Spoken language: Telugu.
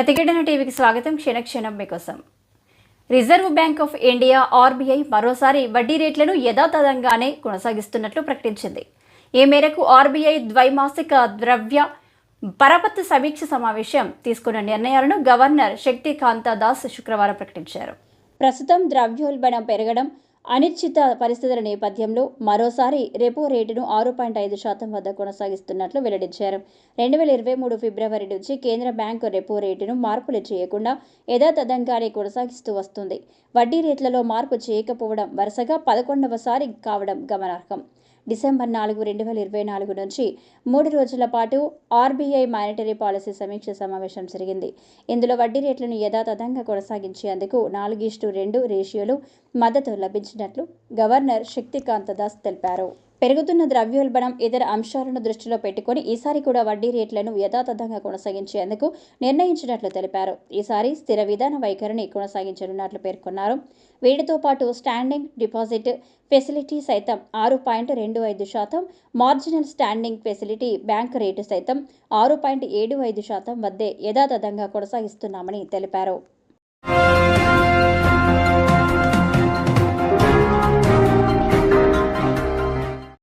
ప్రతిఘటన టీవీకి స్వాగతం. క్షణక్షణం మీకోసం. Reserve bank of India RBI మరోసారి వడ్డీ రేట్లను యథాతథంగానే కొనసాగిస్తున్నట్లు ప్రకటించింది. ఈ మేరకు ఆర్బీఐ ద్వైమాసిక ద్రవ్య పరపతి సమీక్ష సమావేశం తీసుకున్న నిర్ణయాలను గవర్నర్ శక్తికాంత దాస్ శుక్రవారం ప్రకటించారు. ప్రస్తుతం ద్రవ్యోల్బణం పెరగడం అనిశ్చిత పరిస్థితుల నేపథ్యంలో మరోసారి రెపో రేటును ఆరు పాయింట్ ఐదు శాతం వద్ద కొనసాగిస్తున్నట్లు వెల్లడించారు. రెండు వేల ఇరవై మూడు ఫిబ్రవరి నుంచి కేంద్ర బ్యాంకు రెపో రేటును మార్పులు చేయకుండా యథాతథంగానే కొనసాగిస్తూ వస్తుంది. వడ్డీ రేట్లలో మార్పు చేయకపోవడం వరుసగా పదకొండవసారి కావడం గమనార్హం. డిసెంబర్ నాలుగు రెండు వేల ఇరవై నాలుగు నుంచి మూడు రోజుల పాటు ఆర్బీఐ మానిటరీ పాలసీ సమీక్ష సమావేశం జరిగింది. ఇందులో వడ్డీ రేట్లను యథాతథంగా కొనసాగించేందుకు నాలుగు ఇష్టు రెండు రేషియోలు మద్దతు లభించినట్లు గవర్నర్ శక్తికాంత దాస్ తెలిపారు. పెరుగుతున్న ద్రవ్యోల్బణం ఇతర అంశాలను దృష్టిలో పెట్టుకుని ఈసారి కూడా వడ్డీ రేట్లను యథాతథంగా కొనసాగించేందుకు నిర్ణయించినట్లు తెలిపారు. ఈసారి స్థిర విధాన వైఖరిని కొనసాగించనున్నట్లు పేర్కొన్నారు. వీటితో పాటు స్టాండింగ్ డిపాజిట్ ఫెసిలిటీ సైతం ఆరు పాయింట్ రెండు ఐదు శాతం marginal standing facility bank rate సైతం ఆరు పాయింట్ ఏడు ఐదు శాతం వద్దే యథాతథంగా కొనసాగిస్తున్నామని తెలిపారు.